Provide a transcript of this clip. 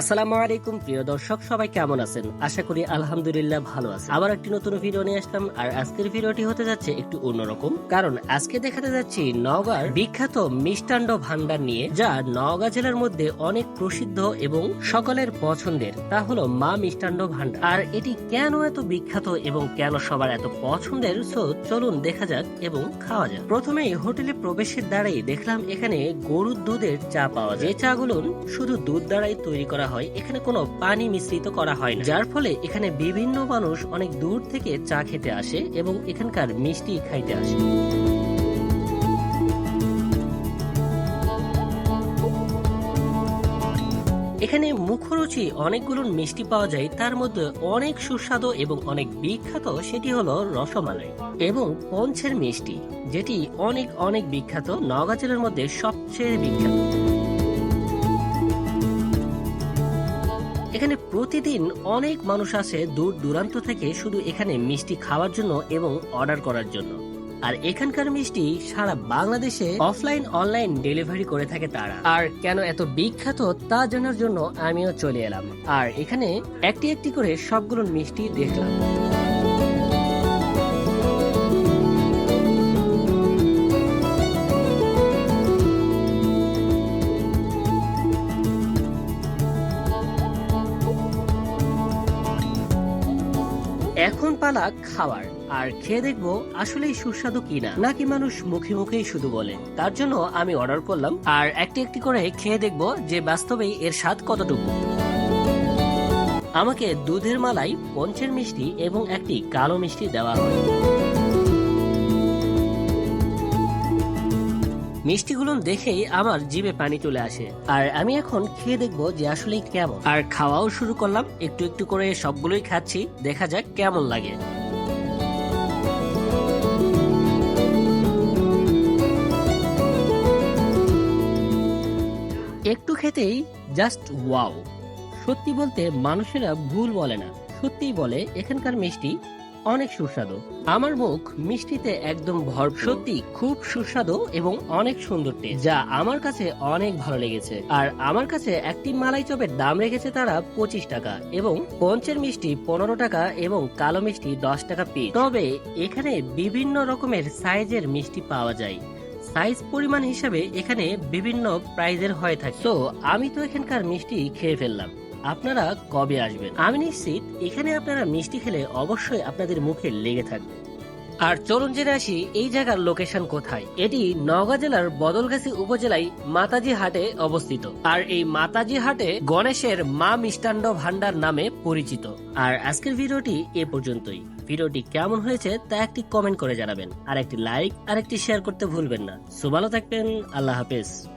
আসসালামু আলাইকুম, প্রিয় দর্শক, সবাই কেমন আছেন? আশা করি আলহামদুলিল্লাহ ভালো আছেন। আবার একটি নতুন ভিডিও নিয়ে আসলাম, আর আজকের ভিডিওটি হতে যাচ্ছে একটু অন্যরকম। কারণ আজকে দেখাতে যাচ্ছি নওগাঁর বিখ্যাত মিষ্টান্ড ভান্ডার নিয়ে, যা নওগাঁ জেলার মধ্যে অনেক প্রসিদ্ধ এবং সকলের পছন্দের। তা হলো মা মিষ্টান্ড ভান্ডার আর এটি কেন এত বিখ্যাত এবং কেন সবার এত পছন্দের? সো চলুন দেখা যাক এবং খাওয়া যাক। প্রথমেই হোটেলে প্রবেশের দ্বারাই দেখলাম এখানে গরুর দুধের চা পাওয়া যায়। যে চাগুলো শুধু দুধ দ্বারাই তৈরি করা হয়, এখানে কোনো পানি মিশ্রিত করা হয় না। যার ফলে এখানে বিভিন্ন মানুষ অনেক দূর থেকে চা খেতে আসে এবং এখানকার মিষ্টি খাইতে আসে। এখানে মুখরুচি অনেকগুলো মিষ্টি পাওয়া যায়, তার মধ্যে অনেক সুস্বাদু এবং অনেক বিখ্যাত, সেটি হলো রসমালাই এবং পঞ্চের মিষ্টি, যেটি অনেক অনেক বিখ্যাত, নওগাঁ জেলার মধ্যে সবচেয়ে বিখ্যাত। এখানে প্রতিদিন অনেক মানুষ আসে দূর দূরান্ত থেকে শুধু এখানে মিষ্টি খাওয়ার জন্য এবং অর্ডার করার জন্য। আর এখানকার মিষ্টি সারা বাংলাদেশে অফলাইন, অনলাইন ডেলিভারি করে থাকে তারা। আর কেন এত বিখ্যাত তা জানার জন্য আমিও চলে এলাম। আর এখানে একটি একটি করে সবগুলো মিষ্টি দেখলাম। এখন পালা খাওয়ার। আর খেয়ে দেখব আসলেই সুস্বাদু কিনা। নাকি মানুষ মুখে মুখেই শুধু বলে। তার জন্য আমি অর্ডার করলাম। আর একটি একটি করে খেয়ে দেখব যে বাস্তবেই এর স্বাদ কতটুকু। আমাকে দুধের মালাই, পঞ্চের মিষ্টি এবং একটি কালো মিষ্টি দেওয়া হয়। মিষ্টিগুলো দেখেই আমার জিভে পানি চলে আসে। আর আমি এখন খেয়ে দেখব যে আসলে কেমন। আর খাওয়াও শুরু করলাম। একটু একটু করে সবগুলোই খাচ্ছি। দেখা যাক কেমন লাগে। একটু খেতেই জাস্ট ওয়াও সত্যি বলতে মানুষেরা ভুল বলে না। সত্যিই বলে, এখানকার মিষ্টি অনেক সুস্বাদু। আমার মুখ মিষ্টিতে একদম ভর সত্যি খুব সুস্বাদু এবং অনেক সুন্দর টেস্ট যা আমার কাছে অনেক ভালো লেগেছে। আর আমার কাছে একটি মালাই চপের দাম রেখেছে তারা পঁচিশ টাকা এবং পঞ্চের মিষ্টি পনেরো টাকা এবং কালো মিষ্টি দশ টাকা পিস তবে এখানে বিভিন্ন রকমের সাইজের মিষ্টি পাওয়া যায়। সাইজ পরিমাণ হিসাবে এখানে বিভিন্ন প্রাইজের হয়ে থাকে। তো আমি তো এখানকার মিষ্টি খেয়ে ফেললাম। আপনারা কবে আসবেন? আমি নিশ্চিত এখানে আপনারা মিষ্টি খেলে অবশ্যই আপনাদের মুখে লেগে থাকবে। আর চলুন জেনে আসি, এই জায়গার লোকেশন কোথায়? এটি নওগাঁ জেলার বদলগাছি উপজেলায় মাতাজি হাটে অবস্থিত। আর এই মাতাজি হাটে গণেশের মা মিষ্টান্ড ভান্ডার নামে পরিচিত। আর আজকের ভিডিওটি এ পর্যন্তই। ভিডিওটি কেমন হয়েছে তা একটি কমেন্ট করে জানাবেন। আর একটি লাইক আর একটি শেয়ার করতে ভুলবেন না। সো থাকবেন, আল্লাহ হাফেজ।